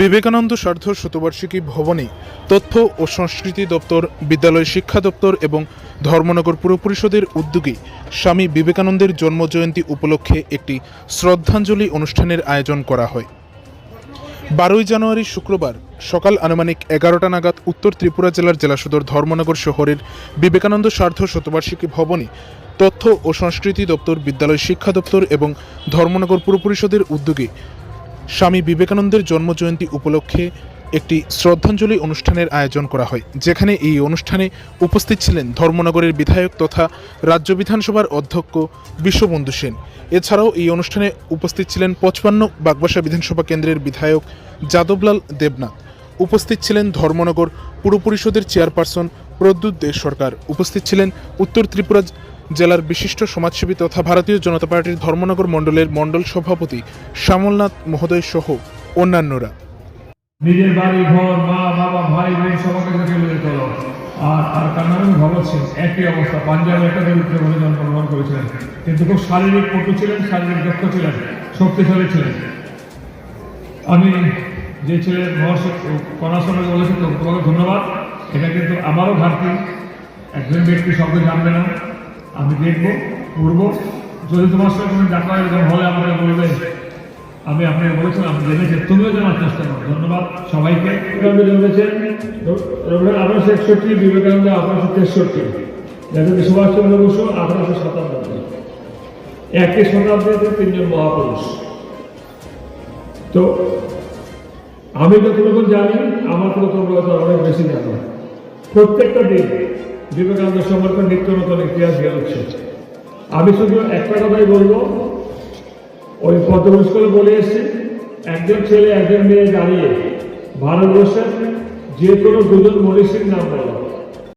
বিবেকানন্দ সার্ধ শতবার্ষিকী ভবনে তথ্য ও সংস্কৃতি দপ্তর, বিদ্যালয় শিক্ষা দপ্তর এবং ধর্মনগর পুর পরিষদের উদ্যোগে স্বামী বিবেকানন্দের জন্মজয়ন্তী উপলক্ষে একটি শ্রদ্ধাঞ্জলি অনুষ্ঠানের আয়োজন করা হয়। বারোই জানুয়ারি শুক্রবার সকাল আনুমানিক এগারোটা নাগাদ উত্তর ত্রিপুরা জেলার জেলা সদর ধর্মনগর শহরের বিবেকানন্দ সার্ধ শতবার্ষিকী ভবনে তথ্য ও সংস্কৃতি দপ্তর, বিদ্যালয় শিক্ষা দপ্তর এবং ধর্মনগর পুর পরিষদের উদ্যোগে স্বামী বিবেকানন্দের জন্মজয়ন্তী উপলক্ষে একটি শ্রদ্ধাঞ্জলি অনুষ্ঠানের আয়োজন করা হয়, যেখানে এই অনুষ্ঠানে উপস্থিত ছিলেন ধর্মনগরের বিধায়ক তথা রাজ্য বিধানসভার অধ্যক্ষ বিশ্ববন্ধু সেন। এছাড়াও এই অনুষ্ঠানে উপস্থিত ছিলেন পঁচপান্ন বাগবাসা বিধানসভা কেন্দ্রের বিধায়ক যাদবলাল দেবনাথ। উপস্থিত ছিলেন ধর্মনগর পুর পরিষদের চেয়ারপারসন প্রদ্যুৎ দেশ সরকার। উপস্থিত ছিলেন উত্তর ত্রিপুরা জেলার বিশিষ্ট সমাজসেবী তথা ভারতীয় জনতা পার্টির ধর্মনগর মণ্ডলের মণ্ডল সভাপতি শ্যামলনাথ মহোদয় সহ অন্যান্যরা। নিজের বাড়ি, ঘর, মা, বাবা, ভাই। আর আর কান্নারুন ভগৎ সিং একই অবস্থা। একটা দরিদ্র বলে জন্মগ্রহণ করেছিলেন। কিন্তু খুব শারীরিক পটু ছিলেন, শারীরিক দক্ষ ছিলেন, শক্তিশালী ছিলেন। আমি যে কণাশনে বলেছে তোমাকে ধন্যবাদ। এটা কিন্তু আমারও ঘাটতি। একজন ব্যক্তি শব্দ জানবে না। আমি দেখব, পড়ব। যদি তোমার সঙ্গে কোনো দেখা হয়, এরকম হলে আমাকে বলবে। আমি আপনাকে বলেছিলাম জেনেছি, তুমিও জানার চেষ্টা করো। ধন্যবাদ সবাইকে। জন্মেছেন রবীন্দ্র আঠারোশো একষট্টি বিবেকানন্দ আঠারোশো তেষট্টি নেতাজি সুভাষচন্দ্র বসু আঠারোশো সাতানব্বই একই শতাব্দীতে তিনজন মহাপুরুষ। তো আমি যতটুকু জানি, আমার তো তোমরা অনেক বেশি জানো। প্রত্যেকটা দিন বিবেকানন্দ সম্পর্কে নিত্য নতুন ইতিহাস বেরোচ্ছে আমি শুধু একটা কথাই বলব, ওই পদ্মপুষ্করে বলে এসেছি, একজন ছেলে, একজন মেয়ে দাঁড়িয়ে ভারতবর্ষের যে কোনো দুজন মনীষীর নাম বলো।